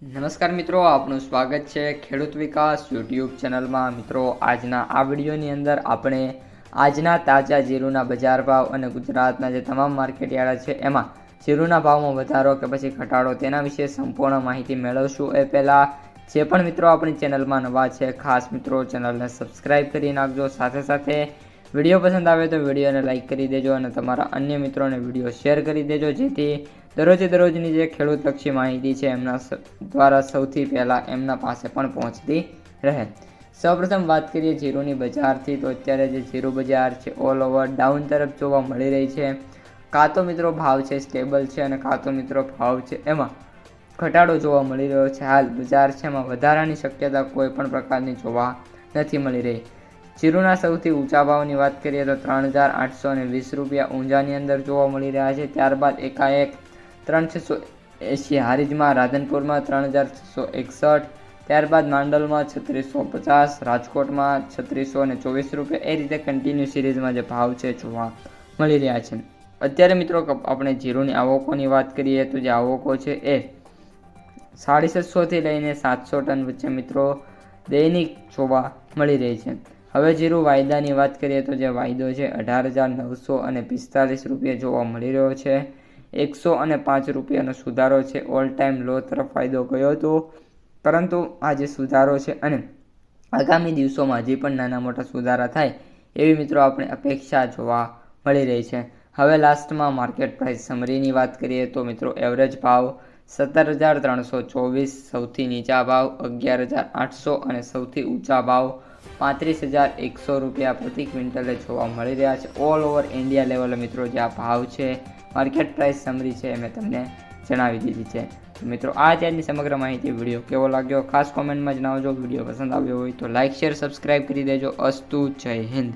નમસ્કાર મિત્રો, આપનું સ્વાગત છે ખેડૂત વિકાસ યુટ્યુબ ચેનલમાં. મિત્રો, આજના આ વિડીયોની અંદર આપણે આજના તાજા જીરુના બજાર ભાવ અને ગુજરાતના જે તમામ માર્કેટયાર્ડ છે, એમાં જીરુના ભાવમાં વધારો કે પછી ઘટાડો તેના વિશે સંપૂર્ણ માહિતી મેળવશું. એ પહેલાં જે પણ મિત્રો આપણી ચેનલમાં નવા છે, ખાસ મિત્રો, ચેનલને સબસ્ક્રાઈબ કરી નાખજો. સાથે સાથે વીડિયો પસંદ આવે તો વિડીયોને લાઇક કરી દેજો અને તમારા અન્ય મિત્રોને વીડિયો શેર કરી દેજો, જેથી દરરોજે દરરોજની જે ખેડૂતલક્ષી માહિતી છે એમના દ્વારા સૌથી પહેલાં એમના પાસે પણ પહોંચતી રહે. સૌપ્રથમ વાત કરીએ જીરુની બજારથી, તો અત્યારે જે જીરુ બજાર છે ઓલ ઓવર ડાઉન તરફ જોવા મળી રહી છે. કાં તો મિત્રો ભાવ છે સ્ટેબલ છે અને કાં તો મિત્રો ભાવ છે એમાં ઘટાડો જોવા મળી રહ્યો છે. હાલ બજાર છે એમાં વધારાની શક્યતા કોઈ પણ પ્રકારની જોવા નથી મળી રહી. જીરુના સૌથી ઊંચા ભાવની વાત કરીએ તો ત્રણ હજાર આઠસો વીસ રૂપિયા ઊંઝાની અંદર જોવા મળી રહ્યા છે. ત્યારબાદ એકાએક ત્રણ છસો એંશી હારીજમાં રાધનપુરમાં ત્રણ હજાર છસો એકસઠ, ત્યારબાદ માંડલમાં છત્રીસો પચાસ, રાજકોટમાં છત્રીસો અને ચોવીસ રૂપિયા. એ રીતે કન્ટિન્યુ સિરીઝમાં જે ભાવ છે જોવા મળી રહ્યા છે. અત્યારે મિત્રો આપણે જીરુની આવકોની વાત કરીએ તો જે આવકો છે એ સાડી છસોથી લઈને સાતસો ટન વચ્ચે મિત્રો દૈનિક જોવા મળી રહી છે. હવે જીરું વાયદાની વાત કરીએ તો જે વાયદો છે અઢાર હજાર નવસો અને પિસ્તાલીસ રૂપિયા જોવા મળી રહ્યો છે. એકસો અને પાંચ રૂપિયાનો સુધારો છે. ઓલ ટાઈમ લો તરફ ફાયદો ગયો હતો. પરંતુ આ જે સુધારો છે અને આગામી દિવસોમાં હજી પણ નાના મોટા સુધારા થાય, એવી મિત્રો આપણે અપેક્ષા જોવા મળી રહી છે. હવે લાસ્ટમાં માર્કેટ પ્રાઇસ સમરીની વાત કરીએ તો મિત્રો એવરેજ ભાવ સત્તર હજાર ત્રણસો ચોવીસ, સૌથી નીચા ભાવ અગિયાર હજાર આઠસો અને સૌથી ઊંચા ભાવ પાંત્રીસ હજાર એકસો રૂપિયા પ્રતિ ક્વિન્ટલે જોવા મળી રહ્યા છે. ઓલ ઓવર ઇન્ડિયા લેવલે મિત્રો જે આ ભાવ છે માર્કેટ પ્રાઇસ સમરી છે મેં તમને જણાવી દીધી છે. મિત્રો, આ ત્યારની સમગ્ર માહિતી વીડિયો કેવો લાગ્યો? ખાસ કોમેન્ટમાં જણાવજો. વીડિયો પસંદ આવ્યો હોય તો લાઇક શેર સબસ્ક્રાઇબ કરી દેજો. અસ્તુ જય હિન્દ.